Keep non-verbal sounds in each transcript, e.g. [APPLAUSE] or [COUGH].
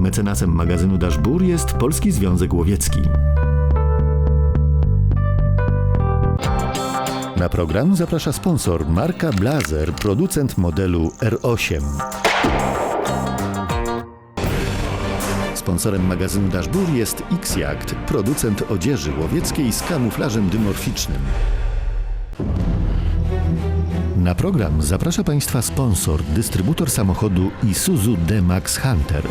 Mecenasem magazynu Dashbur jest Polski Związek Łowiecki. Na program zaprasza sponsor marka Blazer, producent modelu R8. Sponsorem magazynu Dashbur jest X-Yacht, producent odzieży łowieckiej z kamuflażem dymorficznym. Na program zaprasza Państwa sponsor, dystrybutor samochodu Isuzu D-Max Hunter.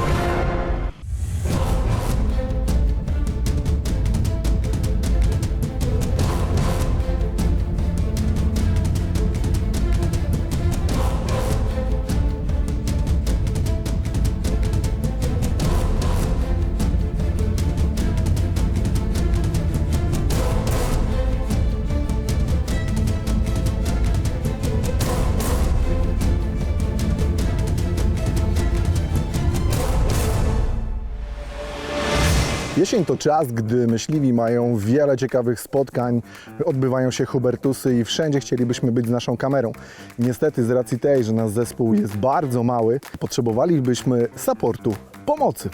Jesień to czas, gdy myśliwi mają wiele ciekawych spotkań, odbywają się hubertusy i wszędzie chcielibyśmy być z naszą kamerą. Niestety z racji tej, że nasz zespół jest bardzo mały, potrzebowalibyśmy supportu, pomocy.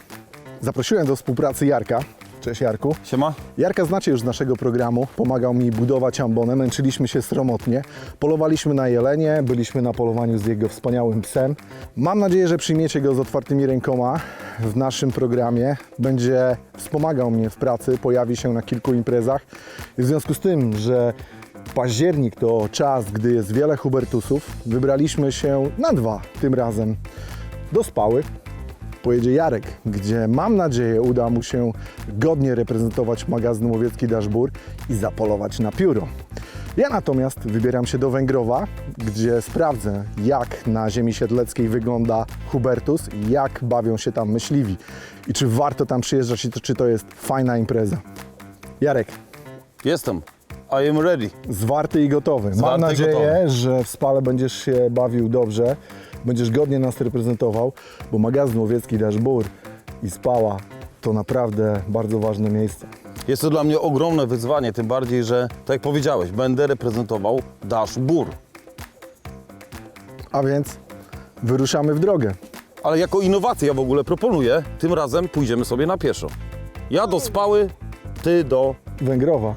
Zaprosiłem do współpracy Jarka. Cześć Jarku. Siema. Jarka znacie już z naszego programu, pomagał mi budować ambonę, męczyliśmy się sromotnie, polowaliśmy na jelenie, byliśmy na polowaniu z jego wspaniałym psem. Mam nadzieję, że przyjmiecie go z otwartymi rękoma w naszym programie. Będzie wspomagał mnie w pracy, pojawi się na kilku imprezach. W związku z tym, że październik to czas, gdy jest wiele hubertusów, wybraliśmy się na dwa tym razem do Spały, pojedzie Jarek, gdzie mam nadzieję uda mu się godnie reprezentować magazyn łowiecki Dashbur i zapolować na pióro. Ja natomiast wybieram się do Węgrowa, gdzie sprawdzę jak na ziemi siedleckiej wygląda Hubertus, jak bawią się tam myśliwi i czy warto tam przyjeżdżać i to, czy to jest fajna impreza. Jarek, Jestem. I am ready. zwarty i gotowy. Mam Zwarty i nadzieję, gotowy. że w Spale będziesz się bawił dobrze, będziesz godnie nas reprezentował, bo magazyn łowiecki Dashbur i Spała to naprawdę bardzo ważne miejsce. Jest to dla mnie ogromne wyzwanie, tym bardziej, że tak jak powiedziałeś, będę reprezentował Dash Bur. A więc wyruszamy w drogę. Ale jako innowację ja w ogóle proponuję, tym razem pójdziemy sobie na pieszo. Ja do Spały, ty do... Węgrowa.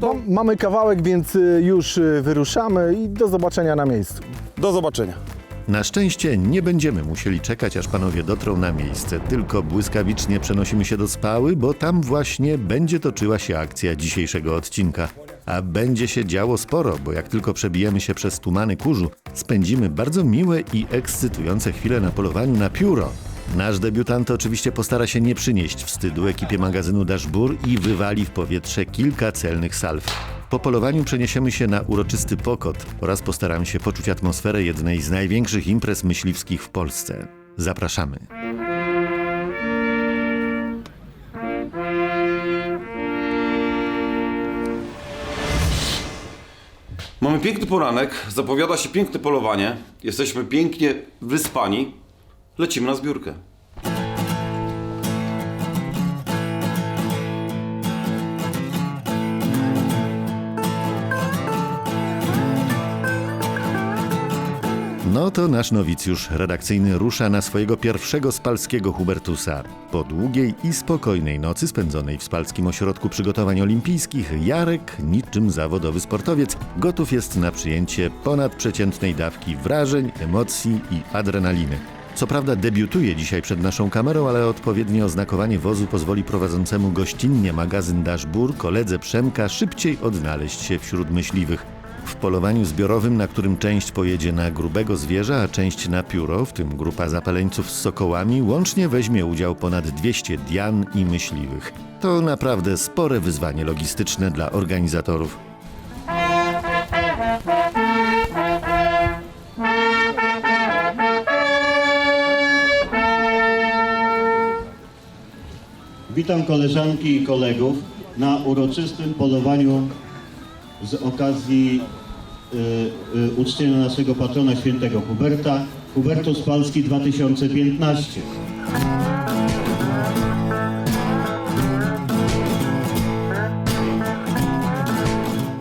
Mam, mamy kawałek, więc y, już y, wyruszamy i do zobaczenia na miejscu. Do zobaczenia. Na szczęście nie będziemy musieli czekać, aż panowie dotrą na miejsce, tylko błyskawicznie przenosimy się do spały, bo tam właśnie będzie toczyła się akcja dzisiejszego odcinka. A będzie się działo sporo, bo jak tylko przebijemy się przez tumany kurzu, spędzimy bardzo miłe i ekscytujące chwile na polowaniu na pióro. Nasz debiutant oczywiście postara się nie przynieść wstydu ekipie magazynu Dashbur i wywali w powietrze kilka celnych salw. Po polowaniu przeniesiemy się na uroczysty pokot oraz postaramy się poczuć atmosferę jednej z największych imprez myśliwskich w Polsce. Zapraszamy. Mamy piękny poranek, zapowiada się piękne polowanie. Jesteśmy pięknie wyspani. Lecimy na zbiórkę. No to nasz nowicjusz redakcyjny rusza na swojego pierwszego spalskiego Hubertusa. Po długiej i spokojnej nocy spędzonej w Spalskim Ośrodku Przygotowań Olimpijskich, Jarek, niczym zawodowy sportowiec, gotów jest na przyjęcie ponadprzeciętnej dawki wrażeń, emocji i adrenaliny. Co prawda debiutuje dzisiaj przed naszą kamerą, ale odpowiednie oznakowanie wozu pozwoli prowadzącemu gościnnie magazyn Dashbur koledze Przemka szybciej odnaleźć się wśród myśliwych. W polowaniu zbiorowym, na którym część pojedzie na grubego zwierza, a część na pióro, w tym grupa zapaleńców z sokołami, łącznie weźmie udział ponad 200 dian i myśliwych. To naprawdę spore wyzwanie logistyczne dla organizatorów. Witam koleżanki i kolegów na uroczystym polowaniu z okazji y, y, uczczenia naszego patrona świętego Huberta, Hubertus Palski 2015.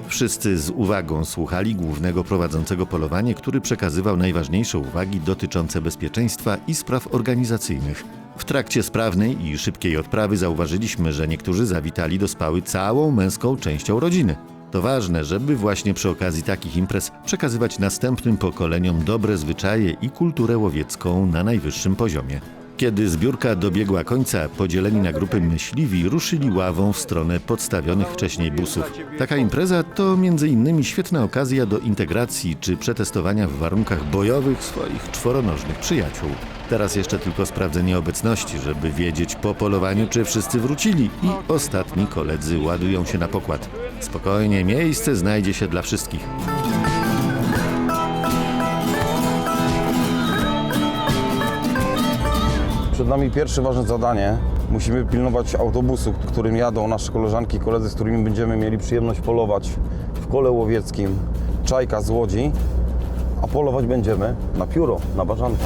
Wszyscy z uwagą słuchali głównego prowadzącego polowanie, który przekazywał najważniejsze uwagi dotyczące bezpieczeństwa i spraw organizacyjnych. W trakcie sprawnej i szybkiej odprawy zauważyliśmy, że niektórzy zawitali do spały całą męską częścią rodziny. To ważne, żeby właśnie przy okazji takich imprez przekazywać następnym pokoleniom dobre zwyczaje i kulturę łowiecką na najwyższym poziomie. Kiedy zbiórka dobiegła końca, podzieleni na grupy myśliwi ruszyli ławą w stronę podstawionych wcześniej busów. Taka impreza to innymi świetna okazja do integracji czy przetestowania w warunkach bojowych swoich czworonożnych przyjaciół. Teraz jeszcze tylko sprawdzenie obecności, żeby wiedzieć po polowaniu, czy wszyscy wrócili i ostatni koledzy ładują się na pokład. Spokojnie, miejsce znajdzie się dla wszystkich. Przed nami pierwsze ważne zadanie. Musimy pilnować autobusu, którym jadą nasze koleżanki i koledzy, z którymi będziemy mieli przyjemność polować w kole łowieckim Czajka z Łodzi, a polować będziemy na pióro, na bażanta.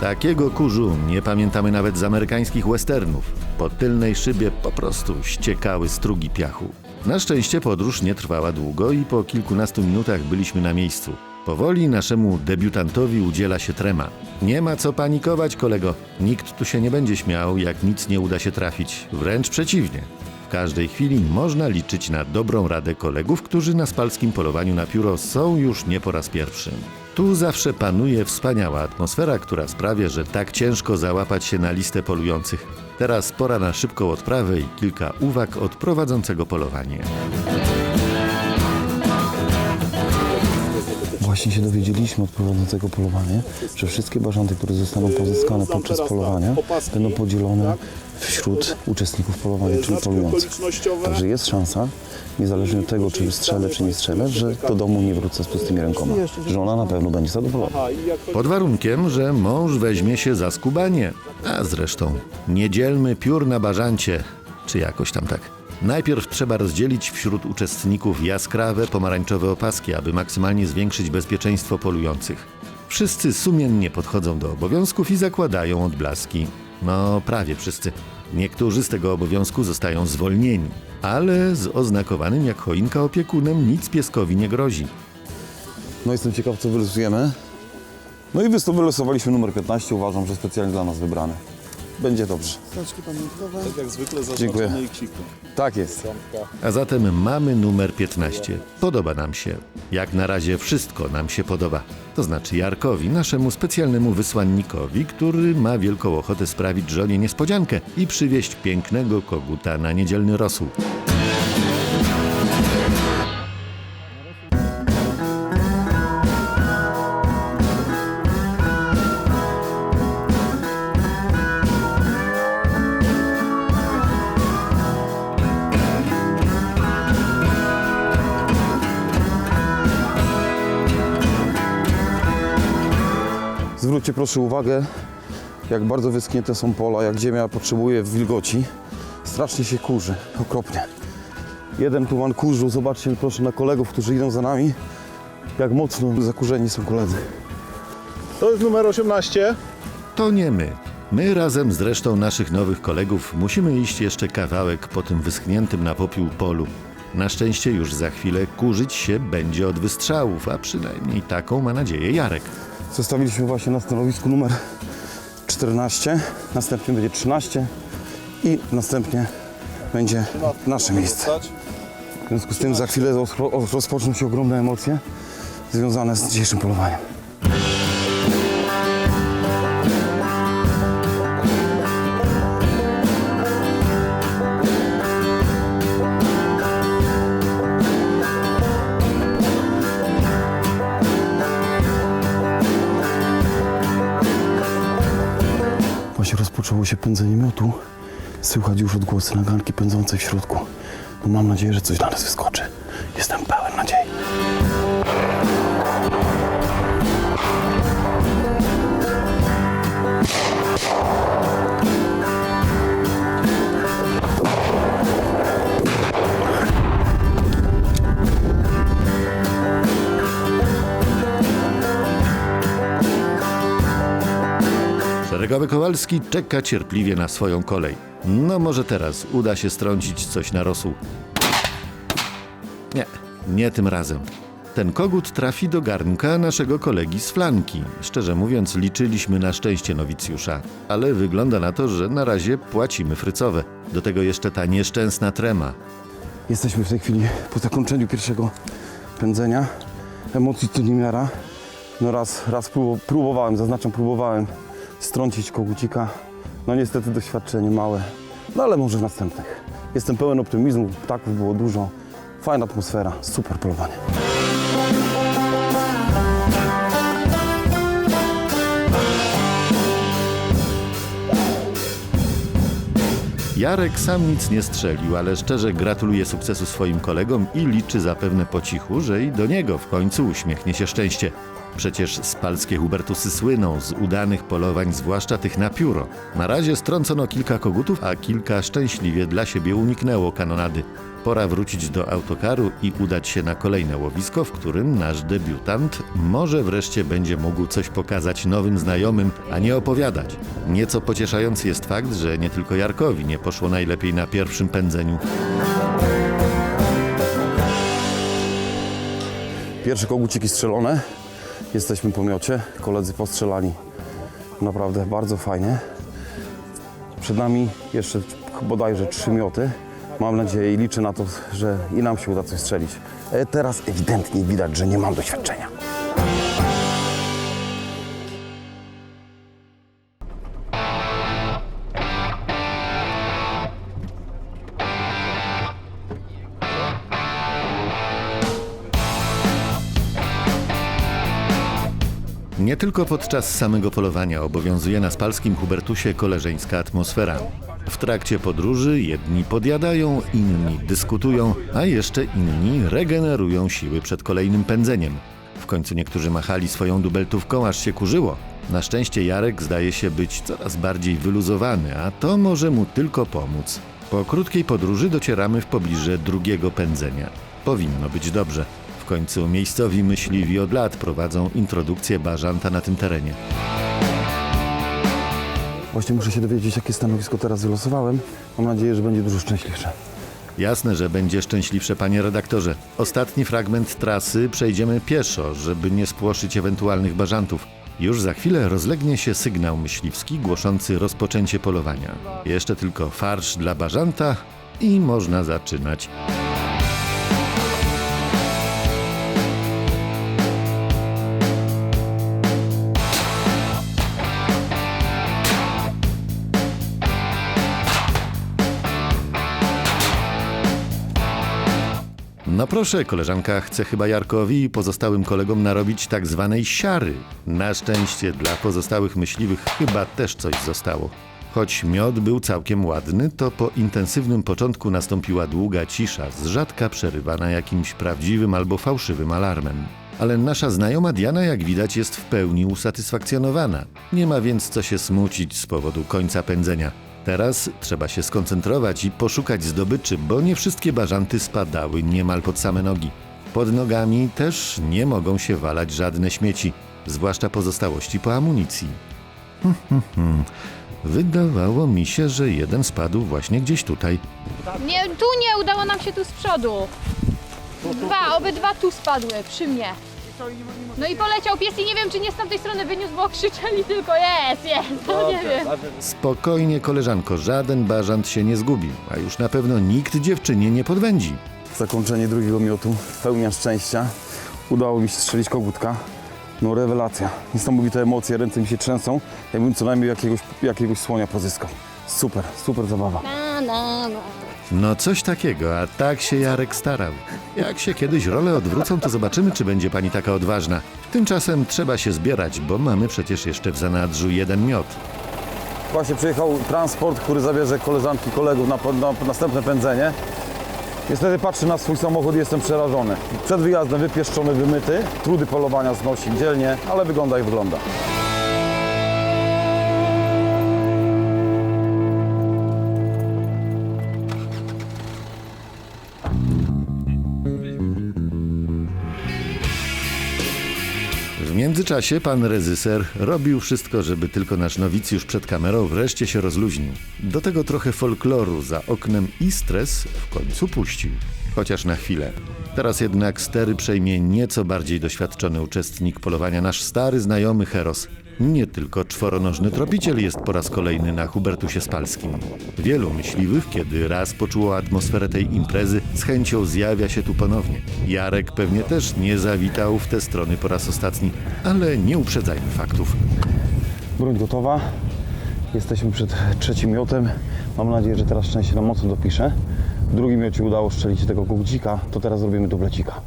Takiego kurzu nie pamiętamy nawet z amerykańskich westernów. Po tylnej szybie po prostu ściekały strugi piachu. Na szczęście podróż nie trwała długo i po kilkunastu minutach byliśmy na miejscu. Powoli naszemu debiutantowi udziela się trema. Nie ma co panikować, kolego. Nikt tu się nie będzie śmiał, jak nic nie uda się trafić. Wręcz przeciwnie. W każdej chwili można liczyć na dobrą radę kolegów, którzy na spalskim polowaniu na pióro są już nie po raz pierwszy. Tu zawsze panuje wspaniała atmosfera, która sprawia, że tak ciężko załapać się na listę polujących. Teraz pora na szybką odprawę i kilka uwag od prowadzącego polowanie. Właśnie się dowiedzieliśmy od prowadzącego polowania, że wszystkie bażanty, które zostaną pozyskane podczas polowania, będą podzielone wśród uczestników polowania, czyli polujących. Także jest szansa, niezależnie od tego, czy strzelę, czy nie strzelę, że do domu nie wrócę z pustymi rękoma. Że ona na pewno będzie zadowolona. Pod warunkiem, że mąż weźmie się za skubanie. A zresztą, nie dzielmy piór na bażancie, czy jakoś tam tak. Najpierw trzeba rozdzielić wśród uczestników jaskrawe pomarańczowe opaski, aby maksymalnie zwiększyć bezpieczeństwo polujących. Wszyscy sumiennie podchodzą do obowiązków i zakładają odblaski. No, prawie wszyscy. Niektórzy z tego obowiązku zostają zwolnieni, ale z oznakowanym jak choinka opiekunem nic pieskowi nie grozi. No jestem ciekaw, co wylosujemy. No i wylosowaliśmy numer 15, uważam, że specjalnie dla nas wybrany. Będzie dobrze. Tak jak zwykle zaznaczone i. Tak jest. A zatem mamy numer 15. Podoba nam się. Jak na razie wszystko nam się podoba. To znaczy Jarkowi, naszemu specjalnemu wysłannikowi, który ma wielką ochotę sprawić żonie niespodziankę i przywieźć pięknego koguta na niedzielny rosół. Proszę uwagę, jak bardzo wyschnięte są pola, jak ziemia potrzebuje wilgoci. Strasznie się kurzy, okropnie. Jeden tuman kurzu, zobaczcie proszę na kolegów, którzy idą za nami, jak mocno zakurzeni są koledzy. To jest numer 18. To nie my. My razem z resztą naszych nowych kolegów musimy iść jeszcze kawałek po tym wyschniętym na popiół polu. Na szczęście już za chwilę kurzyć się będzie od wystrzałów, a przynajmniej taką ma nadzieję Jarek. Zostawiliśmy właśnie na stanowisku numer 14, następnie będzie 13 i następnie będzie nasze miejsce. W związku z tym za chwilę rozpo- rozpoczną się ogromne emocje związane z dzisiejszym polowaniem. Właśnie rozpoczęło się pędzenie miotu. Słychać już odgłosy naganki pędzącej w środku. No mam nadzieję, że coś dla nas wyskoczy. Jestem pełen nadziei. Szeregowy Kowalski czeka cierpliwie na swoją kolej. No może teraz uda się strącić coś na rosół. Nie, Nie tym razem. Ten kogut trafi do garnka naszego kolegi z flanki. Szczerze mówiąc, liczyliśmy na szczęście nowicjusza, ale wygląda na to, że na razie płacimy frycowe. Do tego jeszcze ta nieszczęsna trema. Jesteśmy w tej chwili po zakończeniu pierwszego pędzenia. Emocji to nie miara. No raz, raz próbowałem, zaznaczam, próbowałem strącić kogucika. No niestety doświadczenie małe, no ale może w następnych. Jestem pełen optymizmu, ptaków było dużo. Fajna atmosfera, super polowanie. Jarek sam nic nie strzelił, ale szczerze gratuluje sukcesu swoim kolegom i liczy zapewne po cichu, że i do niego w końcu uśmiechnie się szczęście. Przecież spalskie Hubertusy słyną z udanych polowań, zwłaszcza tych na pióro. Na razie strącono kilka kogutów, a kilka szczęśliwie dla siebie uniknęło kanonady. Pora wrócić do autokaru i udać się na kolejne łowisko, w którym nasz debiutant może wreszcie będzie mógł coś pokazać nowym znajomym, a nie opowiadać. Nieco pocieszający jest fakt, że nie tylko Jarkowi nie poszło najlepiej na pierwszym pędzeniu. Pierwsze koguciki strzelone. Jesteśmy po miocie. Koledzy postrzelali naprawdę bardzo fajnie. Przed nami jeszcze bodajże trzy mioty. Mam nadzieję i liczę na to, że i nam się uda coś strzelić. E, Teraz ewidentnie widać, że nie mam doświadczenia. Nie tylko podczas samego polowania obowiązuje na spalskim Hubertusie koleżeńska atmosfera. W trakcie podróży jedni podjadają, inni dyskutują, a jeszcze inni regenerują siły przed kolejnym pędzeniem. W końcu niektórzy machali swoją dubeltówką, aż się kurzyło. Na szczęście Jarek zdaje się być coraz bardziej wyluzowany, a to może mu tylko pomóc. Po krótkiej podróży docieramy w pobliże drugiego pędzenia. Powinno być dobrze. W końcu miejscowi myśliwi od lat prowadzą introdukcję bażanta na tym terenie. Właśnie muszę się dowiedzieć, jakie stanowisko teraz wylosowałem. Mam nadzieję, że będzie dużo szczęśliwsze. Jasne, że będzie szczęśliwsze, panie redaktorze. Ostatni fragment trasy przejdziemy pieszo, żeby nie spłoszyć ewentualnych bażantów. Już za chwilę rozlegnie się sygnał myśliwski głoszący rozpoczęcie polowania. Jeszcze tylko farsz dla bażanta i można zaczynać. No proszę, koleżanka chce chyba Jarkowi i pozostałym kolegom narobić tak zwanej siary. Na szczęście dla pozostałych myśliwych chyba też coś zostało. Choć miod był całkiem ładny, to po intensywnym początku nastąpiła długa cisza, z rzadka przerywana jakimś prawdziwym albo fałszywym alarmem. Ale nasza znajoma Diana, jak widać, jest w pełni usatysfakcjonowana. Nie ma więc co się smucić z powodu końca pędzenia. Teraz trzeba się skoncentrować i poszukać zdobyczy, bo nie wszystkie bażanty spadały niemal pod same nogi. Pod nogami też nie mogą się walać żadne śmieci, zwłaszcza pozostałości po amunicji. [LAUGHS] Wydawało mi się, że jeden spadł właśnie gdzieś tutaj. Nie, tu nie, udało nam się tu z przodu. Dwa, obydwa tu spadły, przy mnie. No i poleciał pies i nie wiem, czy nie z tamtej strony wyniósł, bo krzyczeli tylko jest, jest, no nie wiem. Spokojnie, koleżanko, żaden bażant się nie zgubił, a już na pewno nikt dziewczynie nie podwędzi. Zakończenie drugiego miotu, pełnia szczęścia. Udało mi się strzelić kogutka. No rewelacja. Niesamowite emocje, ręce mi się trzęsą. Jakbym co najmniej jakiegoś, jakiegoś słonia pozyskał. Super, super zabawa. No coś takiego, a tak się Jarek starał. Jak się kiedyś role odwrócą, to zobaczymy, czy będzie pani taka odważna. Tymczasem trzeba się zbierać, bo mamy przecież jeszcze w zanadrzu jeden miot. Właśnie przyjechał transport, który zabierze koleżanki, kolegów na, na następne pędzenie. Niestety patrzę na swój samochód i jestem przerażony. Przed wyjazdem wypieszczony, wymyty, trudy polowania znosi dzielnie, ale wygląda jak wygląda. Międzyczasie pan reżyser robił wszystko, żeby tylko nasz nowicjusz przed kamerą wreszcie się rozluźnił. Do tego trochę folkloru za oknem i stres w końcu puścił. Chociaż na chwilę. Teraz jednak stery przejmie nieco bardziej doświadczony uczestnik polowania, nasz stary znajomy Heros. Nie tylko czworonożny tropiciel jest po raz kolejny na Hubertusie Spalskim. Wielu myśliwych, kiedy raz poczuło atmosferę tej imprezy, z chęcią zjawia się tu ponownie. Jarek pewnie też nie zawitał w te strony po raz ostatni, ale nie uprzedzajmy faktów. Broń gotowa. Jesteśmy przed trzecim miotem. Mam nadzieję, że teraz szczęście nam mocno dopisze. W drugim miocie udało strzelić tego kogucika, to teraz zrobimy dublecika.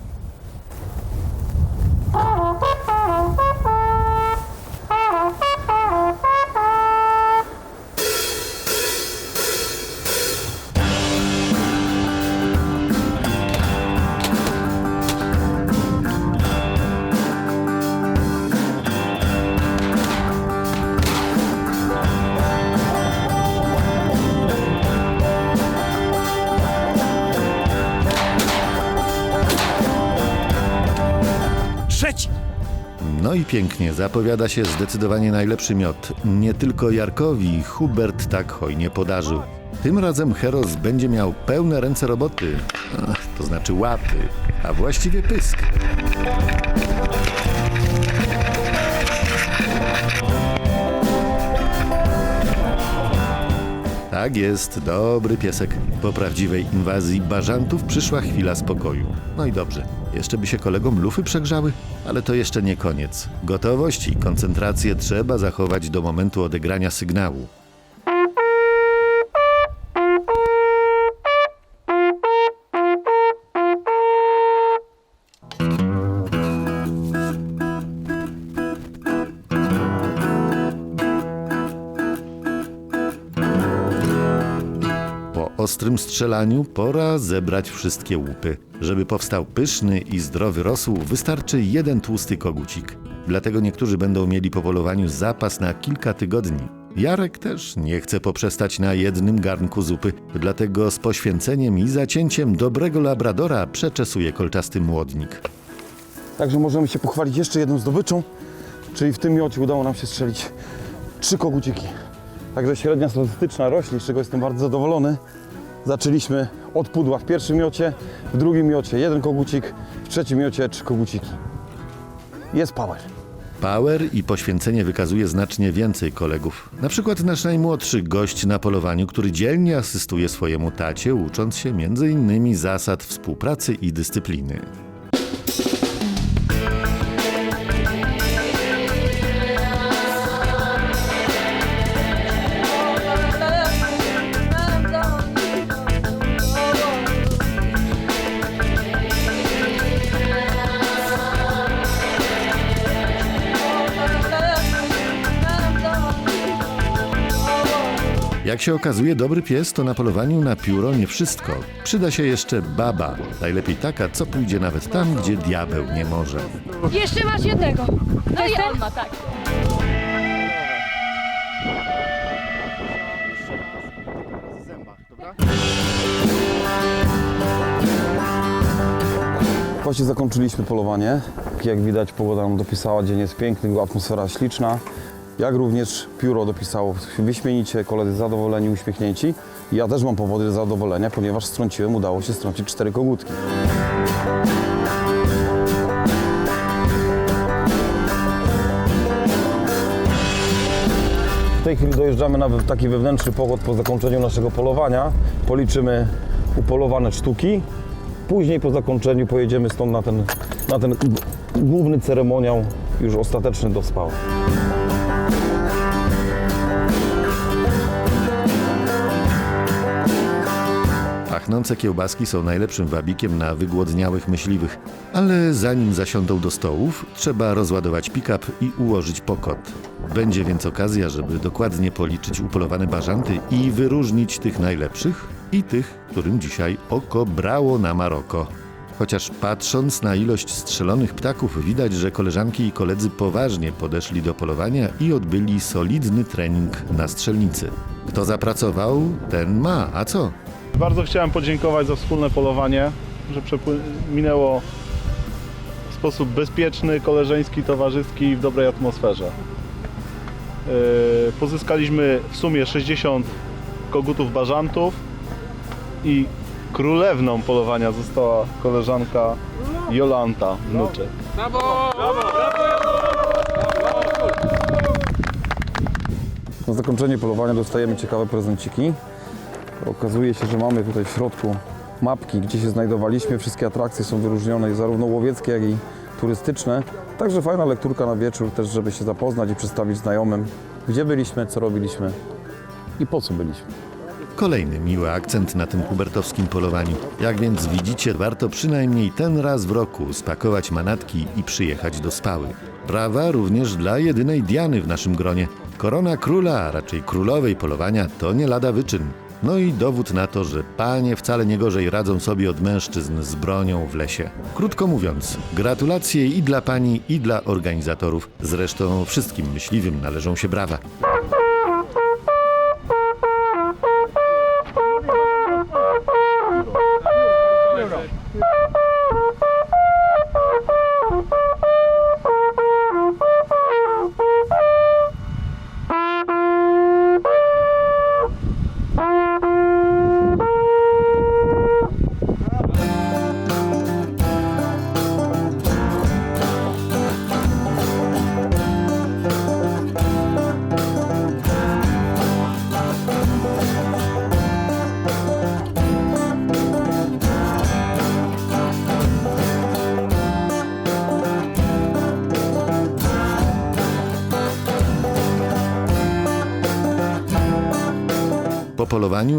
Pięknie, zapowiada się zdecydowanie najlepszy miot. Nie tylko Jarkowi Hubert tak hojnie podarzył. Tym razem Heros będzie miał pełne ręce roboty, to znaczy łapy, a właściwie pysk. Tak jest, dobry piesek. Po prawdziwej inwazji bażantów przyszła chwila spokoju. No i dobrze, jeszcze by się kolegom lufy przegrzały, ale to jeszcze nie koniec. Gotowość i koncentrację trzeba zachować do momentu odegrania sygnału. Ostrym strzelaniu pora zebrać wszystkie łupy. Żeby powstał pyszny i zdrowy rosół, wystarczy jeden tłusty kogucik. Dlatego niektórzy będą mieli po polowaniu zapas na kilka tygodni. Jarek też nie chce poprzestać na jednym garnku zupy, dlatego z poświęceniem i zacięciem dobrego labradora przeczesuje kolczasty młodnik. Także możemy się pochwalić jeszcze jedną zdobyczą, czyli w tym miocie udało nam się strzelić trzy koguciki. Także średnia statystyczna rośnie, z czego jestem bardzo zadowolony. Zaczęliśmy od pudła w pierwszym miocie, w drugim miocie jeden kogucik, w trzecim miocie trzy koguciki. Jest power. Power i poświęcenie wykazuje znacznie więcej kolegów. Na przykład nasz najmłodszy gość na polowaniu, który dzielnie asystuje swojemu tacie, ucząc się m.in. zasad współpracy i dyscypliny. Jak się okazuje, dobry pies to na polowaniu na pióro nie wszystko. Przyda się jeszcze baba. Najlepiej taka, co pójdzie nawet tam, gdzie diabeł nie może. Jeszcze masz jednego. No i on ma, tak. Właśnie zakończyliśmy polowanie. Jak widać pogoda nam dopisała, dzień jest piękny, atmosfera śliczna. Jak również pióro dopisało wyśmienicie, koledzy zadowoleni, uśmiechnięci. Ja też mam powody do zadowolenia, ponieważ strąciłem, udało się strącić cztery kogutki. W tej chwili dojeżdżamy na taki wewnętrzny pokład po zakończeniu naszego polowania. Policzymy upolowane sztuki. Później po zakończeniu pojedziemy stąd na ten, na ten główny ceremoniał, już ostateczny do spała. Pachnące kiełbaski są najlepszym wabikiem na wygłodniałych myśliwych. Ale zanim zasiądą do stołów, trzeba rozładować pick-up i ułożyć pokot. Będzie więc okazja, żeby dokładnie policzyć upolowane bażanty i wyróżnić tych najlepszych i tych, którym dzisiaj oko brało na Maroko. Chociaż patrząc na ilość strzelonych ptaków, widać, że koleżanki i koledzy poważnie podeszli do polowania i odbyli solidny trening na strzelnicy. Kto zapracował, ten ma, a co? Bardzo chciałem podziękować za wspólne polowanie, że minęło w sposób bezpieczny, koleżeński, towarzyski i w dobrej atmosferze. Yy, Pozyskaliśmy w sumie 60 kogutów bażantów i królewną polowania została koleżanka Jolanta Wnuczek. Na zakończenie polowania dostajemy ciekawe prezenciki. Okazuje się, że mamy tutaj w środku mapki, gdzie się znajdowaliśmy. Wszystkie atrakcje są wyróżnione, zarówno łowieckie, jak i turystyczne. Także fajna lekturka na wieczór też, żeby się zapoznać i przedstawić znajomym, gdzie byliśmy, co robiliśmy i po co byliśmy. Kolejny miły akcent na tym hubertowskim polowaniu. Jak więc widzicie, warto przynajmniej ten raz w roku spakować manatki i przyjechać do Spały. Brawa również dla jedynej Diany w naszym gronie. Korona króla, a raczej królowej polowania to nie lada wyczyn. No i dowód na to, że panie wcale nie gorzej radzą sobie od mężczyzn z bronią w lesie. Krótko mówiąc, gratulacje i dla pani, i dla organizatorów. Zresztą wszystkim myśliwym należą się brawa.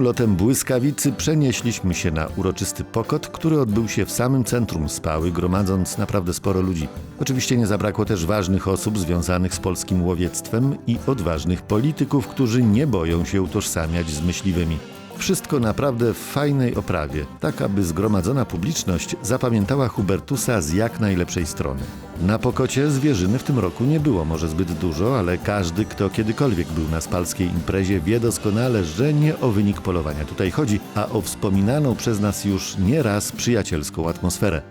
Lotem błyskawicy przenieśliśmy się na uroczysty pokot, który odbył się w samym centrum Spały, gromadząc naprawdę sporo ludzi. Oczywiście nie zabrakło też ważnych osób związanych z polskim łowiectwem i odważnych polityków, którzy nie boją się utożsamiać z myśliwymi. Wszystko naprawdę w fajnej oprawie, tak aby zgromadzona publiczność zapamiętała Hubertusa z jak najlepszej strony. Na pokocie zwierzyny w tym roku nie było może zbyt dużo, ale każdy, kto kiedykolwiek był na spalskiej imprezie, wie doskonale, że nie o wynik polowania tutaj chodzi, a o wspominaną przez nas już nieraz przyjacielską atmosferę.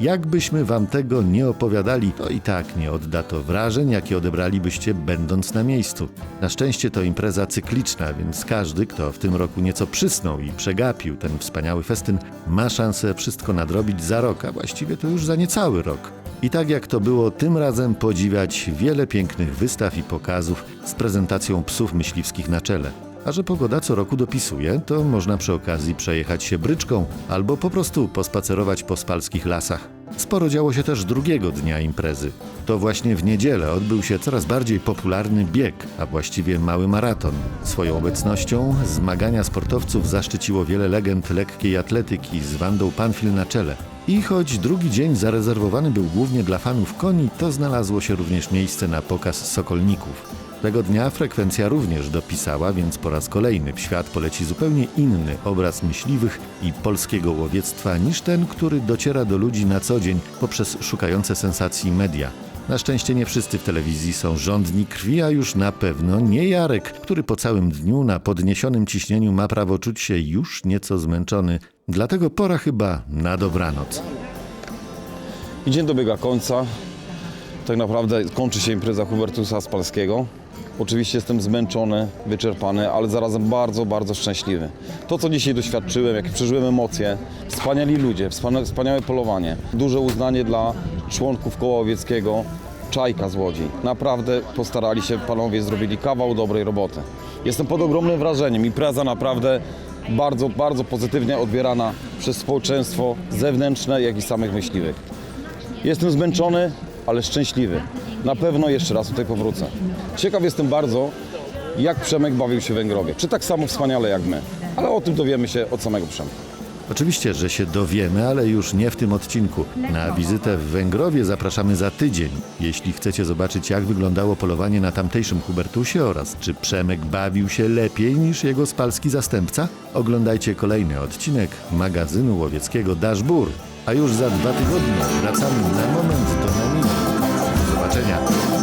Jakbyśmy wam tego nie opowiadali, to i tak nie odda to wrażeń, jakie odebralibyście będąc na miejscu. Na szczęście to impreza cykliczna, więc każdy, kto w tym roku nieco przysnął i przegapił ten wspaniały festyn, ma szansę wszystko nadrobić za rok, a właściwie to już za niecały rok. I tak jak to było tym razem podziwiać wiele pięknych wystaw i pokazów z prezentacją psów myśliwskich na czele. A że pogoda co roku dopisuje, to można przy okazji przejechać się bryczką albo po prostu pospacerować po spalskich lasach. Sporo działo się też drugiego dnia imprezy. To właśnie w niedzielę odbył się coraz bardziej popularny bieg, a właściwie mały maraton. Swoją obecnością zmagania sportowców zaszczyciło wiele legend lekkiej atletyki z Wandą Panfil na czele. I choć drugi dzień zarezerwowany był głównie dla fanów koni, to znalazło się również miejsce na pokaz sokolników. Tego dnia frekwencja również dopisała, więc po raz kolejny w świat poleci zupełnie inny obraz myśliwych i polskiego łowiectwa niż ten, który dociera do ludzi na co dzień poprzez szukające sensacji media. Na szczęście nie wszyscy w telewizji są rządni krwi, a już na pewno nie Jarek, który po całym dniu na podniesionym ciśnieniu ma prawo czuć się już nieco zmęczony. Dlatego pora chyba na dobranoc. I dzień dobiega końca. Tak naprawdę kończy się impreza Hubertusa Spalskiego. Oczywiście jestem zmęczony, wyczerpany, ale zarazem bardzo, bardzo szczęśliwy. To, co dzisiaj doświadczyłem, jakie przeżyłem emocje, wspaniali ludzie, wspania- wspaniałe polowanie, duże uznanie dla członków koła łowieckiego, Czajka z Łodzi. Naprawdę postarali się panowie, zrobili kawał dobrej roboty. Jestem pod ogromnym wrażeniem. Impreza naprawdę bardzo, bardzo pozytywnie odbierana przez społeczeństwo zewnętrzne, jak i samych myśliwych. Jestem zmęczony, ale szczęśliwy. Na pewno jeszcze raz tutaj powrócę. Ciekaw jestem bardzo, jak Przemek bawił się w Węgrowie. Czy tak samo wspaniale jak my? Ale o tym dowiemy się od samego Przemka. Oczywiście, że się dowiemy, ale już nie w tym odcinku. Na wizytę w Węgrowie zapraszamy za tydzień. Jeśli chcecie zobaczyć, jak wyglądało polowanie na tamtejszym Hubertusie oraz czy Przemek bawił się lepiej niż jego spalski zastępca, oglądajcie kolejny odcinek magazynu łowieckiego Dashbur. A już za dwa tygodnie wracamy na moment do nami. Do zobaczenia.